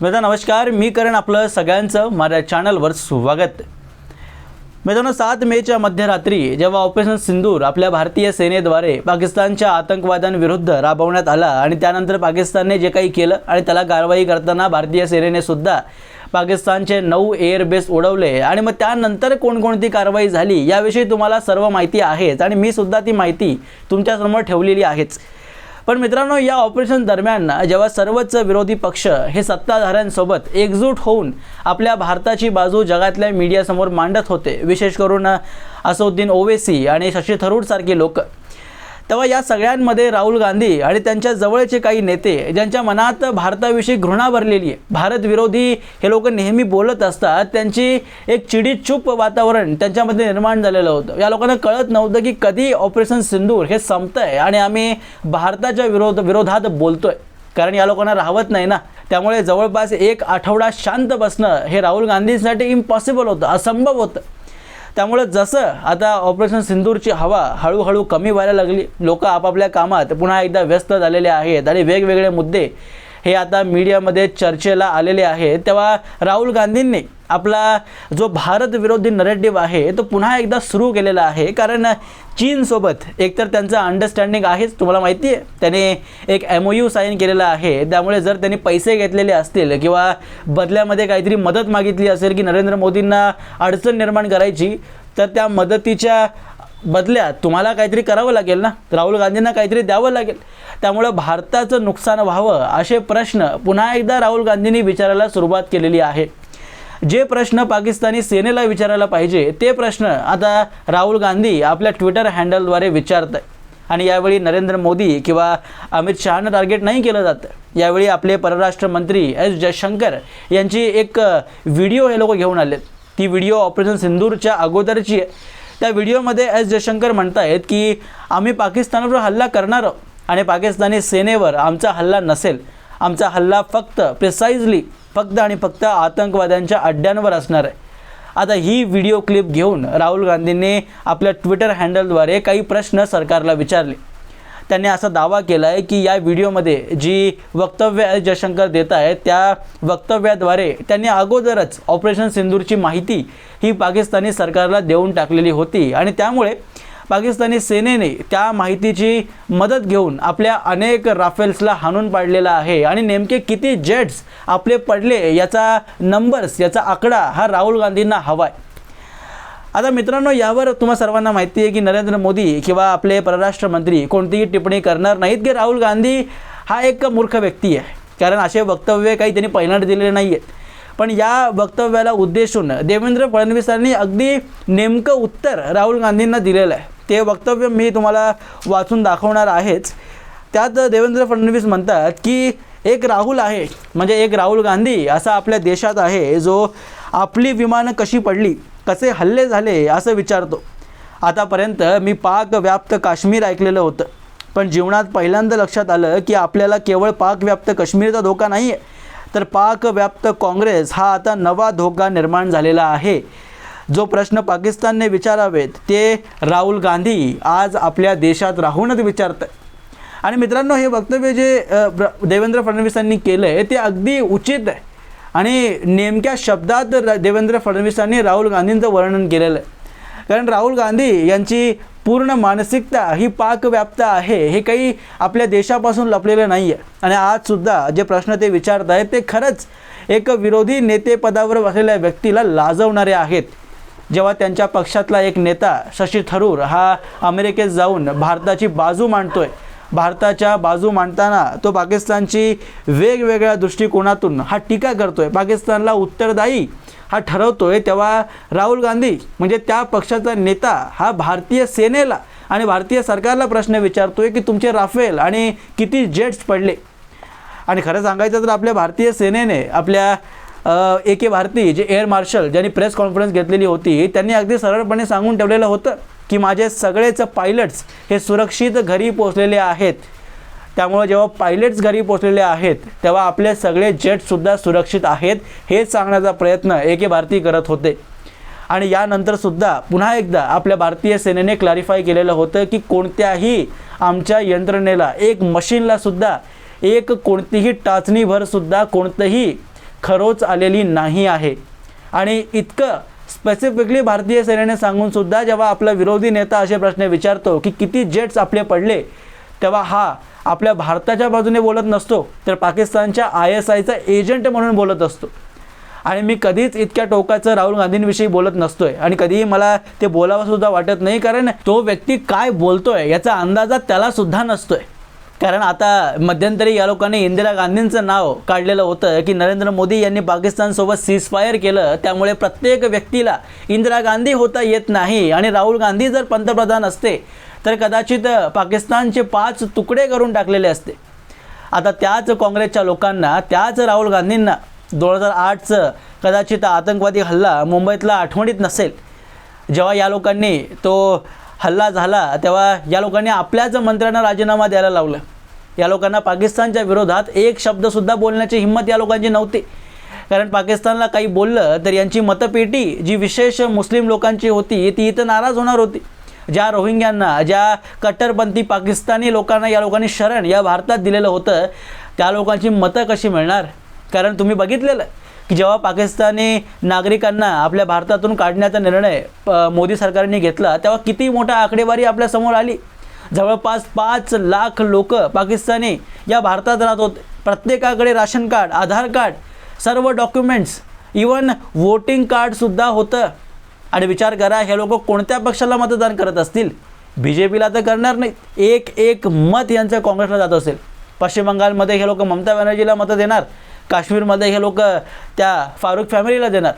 मित्रांनो नमस्कार. मी करण आपलं सगळ्यांचं माझ्या चॅनलवर स्वागत. मित्रांनो सात मेच्या मध्यरात्री जेव्हा ऑपरेशन सिंदूर आपल्या भारतीय सेनेद्वारे पाकिस्तानच्या आतंकवाद्यांविरुद्ध राबवण्यात आला आणि त्यानंतर पाकिस्तानने जे काही केलं आणि त्याला कारवाई करताना भारतीय सेनेने सुद्धा पाकिस्तानचे नऊ एअरबेस उडवले आणि मग त्यानंतर कोणकोणती कारवाई झाली याविषयी तुम्हाला सर्व माहिती आहेच आणि मी सुद्धा ती माहिती तुमच्यासमोर ठेवलेली आहेच. पण मित्रांनो या ऑपरेशन दरम्यान जेव्हा सर्वच विरोधी पक्ष हे सत्ताधाऱ्यांसोबत एकजूट होऊन आपल्या भारताची बाजू जगातल्या मीडियासमोर मांडत होते विशेष करून असुद्दीन ओवेसी आणि शशी थरूर सारखी लोक. तेव्हा या सगळ्यांमध्ये राहुल गांधी आणि त्यांच्या जवळचे काही नेते ज्यांच्या मनात भारताविषयी घृणा भरलेली आहे भारत विरोधी हे लोक नेहमी बोलत असतात त्यांची एक चिडीचूप वातावरण त्यांच्यामध्ये निर्माण झालेलं होतं. या लोकांना कळत नव्हतं की कधी ऑपरेशन सिंदूर हे संपतंय आणि आम्ही भारताच्या विरोध विरोधात बोलतोय. कारण या लोकांना राहवत नाही ना. त्यामुळे जवळपास एक आठवडा शांत बसणं हे राहुल गांधींसाठी इम्पॉसिबल होतं असंभव होतं. त्यामुळे जसं आता ऑपरेशन सिंदूरची हवा हळूहळू कमी व्हायला लागली लोक आपापल्या कामात पुन्हा एकदा व्यस्त झालेले आहेत आणि वेगवेगळे मुद्दे हे आता मीडियामध्ये चर्चेला आलेले आहेत. तेव्हा राहुल गांधींनी आपला जो भारत विरोधी नरेटिव्ह आहे तो पुन्हा एकदा सुरू केलेला आहे. कारण चीनसोबत एकतर त्यांचं अंडरस्टँडिंग आहेच तुम्हाला माहिती आहे. त्याने एक एम ओ यू साईन केलेला आहे. त्यामुळे जर त्यांनी पैसे घेतलेले असतील किंवा बदल्यामध्ये काहीतरी मदत मागितली असेल की नरेंद्र मोदींना अडचण निर्माण करायची तर त्या मदतीच्या बदल्यात तुम्हाला काहीतरी करावं लागेल ना? राहुल गांधींना काहीतरी द्यावं लागेल. त्यामुळं भारताचं नुकसान व्हावं असे प्रश्न पुन्हा एकदा राहुल गांधींनी विचारायला सुरुवात केलेली आहे. जे प्रश्न पाकिस्तानी सेनेला विचारायला पाहिजे ते प्रश्न आता राहुल गांधी आपल्या ट्विटर हँडलद्वारे विचारत आहे आणि यावेळी नरेंद्र मोदी किंवा अमित शहानं टार्गेट नाही केलं जातं. यावेळी आपले परराष्ट्र मंत्री एस जयशंकर यांची एक व्हिडिओ हे लोक घेऊन आलेत. ती व्हिडिओ ऑपरेशन सिंदूरच्या अगोदरची आहे. त्या व्हिडिओमध्ये एस जयशंकर म्हणतायत की आम्ही पाकिस्तानवर हल्ला करणार आहोत आणि पाकिस्तानी सेनेवर आमचा हल्ला नसेल. आमचा हल्ला फक्त प्रिसाइजली फक्त आणि फक्त आतंकवाद्यांच्या अड्ड्यांवर असणार आहे. आता ही व्हिडिओ क्लिप घेऊन राहुल गांधींनी आपल्या ट्विटर हँडलद्वारे काही प्रश्न सरकारला विचारले. त्यांनी असा दावा केला आहे की या व्हिडिओमध्ये जी वक्तव्य जयशंकर देत आहेत त्या वक्तव्याद्वारे त्यांनी अगोदरच ऑपरेशन सिंदूरची माहिती ही पाकिस्तानी सरकारला देऊन टाकलेली होती. आणि त्यामुळे पाकिस्तानी सेनेने त्या माहितीची मदत घेऊन आपल्या अनेक राफेल्सला हाणून पाडलेला आहे. आणि नेमके किती जेट्स आपले पडले याचा नंबर्स याचा आकडा हा राहुल गांधींना हवा आहे आता मित्रांनो यावर तुम्हा सर्वांना माहिती आहे की नरेंद्र मोदी किंवा आपले परराष्ट्र मंत्री कोणतीही टिप्पणी करणार नाहीत की राहुल गांधी हा एक मूर्ख व्यक्ती आहे. कारण असे वक्तव्य काही त्यांनी पहिल्यांदा दिलेले नाही आहेत पण या वक्तव्याला उद्देशून देवेंद्र फडणवीसांनी अगदी नेमकं उत्तर राहुल गांधींना दिलेलं आहे. ते वक्तव्य मी तुम्हाला वाचून दाखवणार आहेच. त्यात देवेंद्र फडणवीस म्हणतात की एक राहुल आहे म्हणजे एक राहुल गांधी असा आपल्या देशात आहे जो आपली विमानं कशी पडली कसे हल्ले झाले असं विचारतो. आतापर्यंत मी पाक व्याप्त काश्मीर ऐकलेलं होतं. पण जीवनात पहिल्यांदा लक्षात आलं की आपल्याला केवळ पाक व्याप्त काश्मीरचा धोका नाही आहे तर पाक व्याप्त काँग्रेस हा आता नवा धोका निर्माण झालेला आहे. जो प्रश्न पाकिस्तानने विचारावेत ते राहुल गांधी आज आपल्या देशात राहूनच विचारत आणि मित्रांनो हे वक्तव्य जे देवेंद्र फडणवीसांनी केलं आहे ते अगदी उचित आहे. आणि नेमक्या शब्दात देवेंद्र फडणवीसांनी राहुल गांधींचं वर्णन केलेलं आहे. कारण राहुल गांधी यांची पूर्ण मानसिकता ही पाकव्याप्त आहे हे काही आपल्या देशापासून लपलेलं नाही आहे आणि आजसुद्धा जे प्रश्न ते विचारत आहेत ते खरंच एक विरोधी नेतेपदावर बसलेल्या व्यक्तीला लाजवणारे आहेत. जेव्हा त्यांच्या पक्षातला एक नेता शशी थरूर हा अमेरिकेत जाऊन भारताची बाजू मांडतोय भारताच्या बाजू मांडताना तो पाकिस्तानची वेगवेगळ्या दृष्टिकोनातून हा टीका करतोय. पाकिस्तानला उत्तरदायी हा ठरवतोय तेव्हा राहुल गांधी म्हणजे त्या पक्षाचा नेता हा भारतीय सेनेला आणि भारतीय सरकारला प्रश्न विचारतोय की तुमचे राफेल आणि किती जेट्स पडले? आणि खरं सांगायचं तर आपल्या भारतीय सेनेने आपल्या ए के भारती जे एअर मार्शल ज्यांनी प्रेस कॉन्फरन्स घेतलेली होती त्यांनी अगदी सरळपणे सांगून ठेवलेलं होतं. की माझे सगळेच पायलट्स हे सुरक्षित घरी पोचलेले आहेत. त्यामुळे जेव्हा पायलट्स घरी पोचलेले आहेत तेव्हा आपले सगळे जेटसुद्धा सुरक्षित आहेत हे सांगण्याचा प्रयत्न एके भारती करत होते. आणि यानंतरसुद्धा पुन्हा एकदा आपल्या भारतीय सेनेने क्लॅरिफाय केलेलं होतं की कोणत्याही आमच्या यंत्रणेला एक मशीनलासुद्धा एक कोणतीही टाचणीभरसुद्धा कोणतंही खरोच आलेली नाही आहे. आणि इतकं स्पेसिफिकली भारतीय सेनेने सांगून सुद्धा जेव्हा आपला विरोधी नेता असे प्रश्न विचारतो की किती जेट्स आपले पडले तेव्हा हा आपल्या भारताच्या बाजूने बोलत नसतो तर पाकिस्तानच्या आय एस आयचा एजंट म्हणून बोलत असतो. आणि मी कधीच इतक्या टोकाचं राहुल गांधींविषयी बोलत नसतोय. आणि कधीही मला ते बोलावं सुद्धा वाटत नाही कारण तो व्यक्ती काय बोलतोय याचा अंदाजा त्याला सुद्धा नसतोय. कारण आता मध्यंतरी या लोकांनी इंदिरा गांधींचं नाव काढलेलं होतं की नरेंद्र मोदी यांनी पाकिस्तानसोबत सीजफायर केलं. त्यामुळे प्रत्येक व्यक्तीला इंदिरा गांधी होता येत नाही. आणि राहुल गांधी जर पंतप्रधान असते तर कदाचित पाकिस्तानचे पाच तुकडे करून टाकलेले असते. आता त्याच काँग्रेसच्या लोकांना त्याच राहुल गांधींना दोन हजार आठचं कदाचित आतंकवादी हल्ला मुंबईतला आठवणीत नसेल. जेव्हा या लोकांनी तो हल्ला झाला तेव्हा या लोकांनी आपल्याच मंत्र्यांना राजीनामा द्यायला लावलं. या लोकांना पाकिस्तानच्या विरोधात एक शब्दसुद्धा बोलण्याची हिंमत या लोकांची नव्हती. कारण पाकिस्तानला काही बोललं तर यांची मतपेटी जी विशेष मुस्लिम लोकांची होती ती इथं नाराज होणार होती. ज्या रोहिंग्यांना ज्या कट्टरपंथी पाकिस्तानी लोकांना या लोकांनी शरण या भारतात दिलेलं होतं त्या लोकांची मतं कशी मिळणार? कारण तुम्ही बघितलेलं की जेव्हा पाकिस्तानी नागरिकांना आपल्या भारतातून काढण्याचा निर्णय मोदी सरकारने घेतला तेव्हा किती मोठा आकडेवारी आपल्यासमोर आली? जवळपास पाच लाख लोक पाकिस्तानी या भारतात राहत होते. प्रत्येकाकडे राशन कार्ड आधार कार्ड सर्व डॉक्युमेंट्स इवन वोटिंग कार्डसुद्धा होतं. आणि विचार करा हे लोक कोणत्या पक्षाला मतदान करत असतील? बी जे पीला तर करणार नाहीत. एक एक मत यांचं काँग्रेसला जात असेल. पश्चिम बंगालमध्ये हे लोक ममता बॅनर्जीला मतं देणार. काश्मीरमध्ये हे लोक त्या फारूक फॅमिलीला देणार.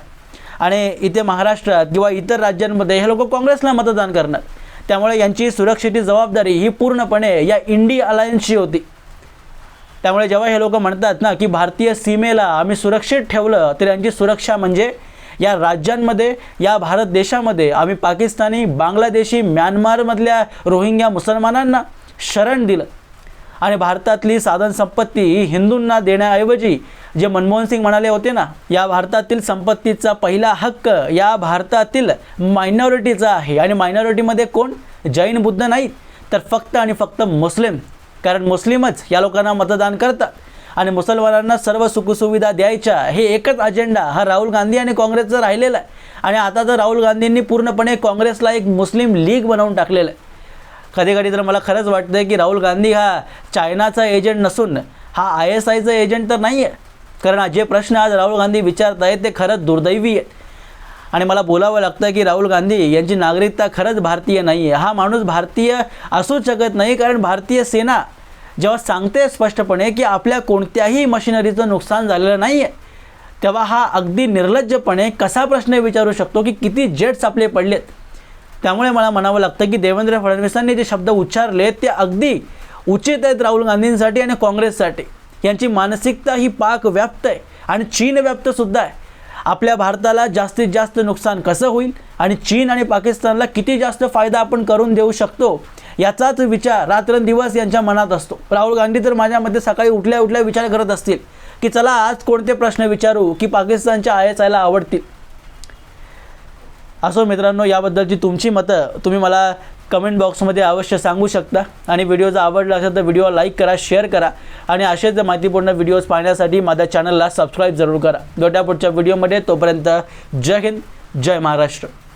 आणि इथे महाराष्ट्रात किंवा इतर राज्यांमध्ये हे लोक काँग्रेसला मतदान करणार. त्यामुळे यांची सुरक्षेची जबाबदारी ही पूर्णपणे या इंडी अलायन्सची होती. त्यामुळे जेव्हा हे लोक म्हणतात ना की भारतीय सीमेला आम्ही सुरक्षित ठेवलं तर यांची सुरक्षा म्हणजे या राज्यांमध्ये या भारत देशामध्ये आम्ही पाकिस्तानी बांगलादेशी म्यानमारमधल्या रोहिंग्या मुसलमानांना शरण दिलं. आणि भारतातली साधनसंपत्ती ही हिंदूंना देण्याऐवजी जे मनमोहन सिंग म्हणाले होते ना या भारतातील संपत्तीचा पहिला हक्क या भारतातील मायनॉरिटीचा आहे. आणि मायनॉरिटीमध्ये कोण? जैन बुद्ध नाहीत. तर फक्त आणि फक्त मुस्लिम. कारण मुस्लिमच या लोकांना मतदान करतात. आणि मुसलमानांना सर्व सुखसुविधा द्यायच्या. हे एकच अजेंडा हा राहुल गांधी आणि काँग्रेसचा राहिलेला आहे. आणि आता तर राहुल गांधींनी पूर्णपणे काँग्रेसला एक मुस्लिम लीग बनवून टाकलेलं आहे. कधी कधी तर मला खरंच वाटतं की राहुल गांधी हा चायनाचा एजंट नसून हा आय एस आयचा एजंट तर नाही आहे कारण जे प्रश्न आज राहुल गांधी विचारत आहेत ते खरंच दुर्दैवी आहेत. आणि मला बोलावं लागतं की राहुल गांधी यांची नागरिकता खरंच भारतीय नाही आहे हा माणूस भारतीय असूच शकत नाही कारण भारतीय सेना जेव्हा सांगते स्पष्टपणे की आपल्या कोणत्याही मशिनरीचं नुकसान झालेलं नाही आहे तेव्हा हा अगदी निर्लज्जपणे कसा प्रश्न विचारू शकतो की किती जेट्स आपले पडलेत? त्यामुळे मला म्हणावं लागतं की देवेंद्र फडणवीसांनी जे शब्द उच्चारले ते अगदी उचित आहेत राहुल गांधींसाठी आणि काँग्रेससाठी. यांची मानसिकता ही पाक व्याप्त आहे आणि चीन व्याप्त सुद्धा आहे. आपल्या भारताला जास्तीत जास्त नुकसान कसं होईल आणि चीन आणि पाकिस्तानला किती जास्त फायदा आपण करून देऊ शकतो याचाच विचार रात्रंदिवस यांच्या मनात असतो. राहुल गांधी तर माझ्या मते सकाळी उठल्या उठल्या विचार करत असतील की चला आज कोणते प्रश्न विचारू की पाकिस्तानच्या आय एस आयला आवडतील. असो मित्रांनो याबद्दलची तुमची मतं तुम्ही मला कमेंट बॉक्समध्ये अवश्य सांगू शकता. आणि व्हिडिओ जर आवडला असेल तर व्हिडिओ लाईक करा शेअर करा. आणि असेच माहितीपूर्ण व्हिडिओज पाहण्यासाठी माझ्या चॅनलला सबस्क्राईब जरूर करा. भेटूया पुढच्या व्हिडिओमध्ये तोपर्यंत जय हिंद जय महाराष्ट्र.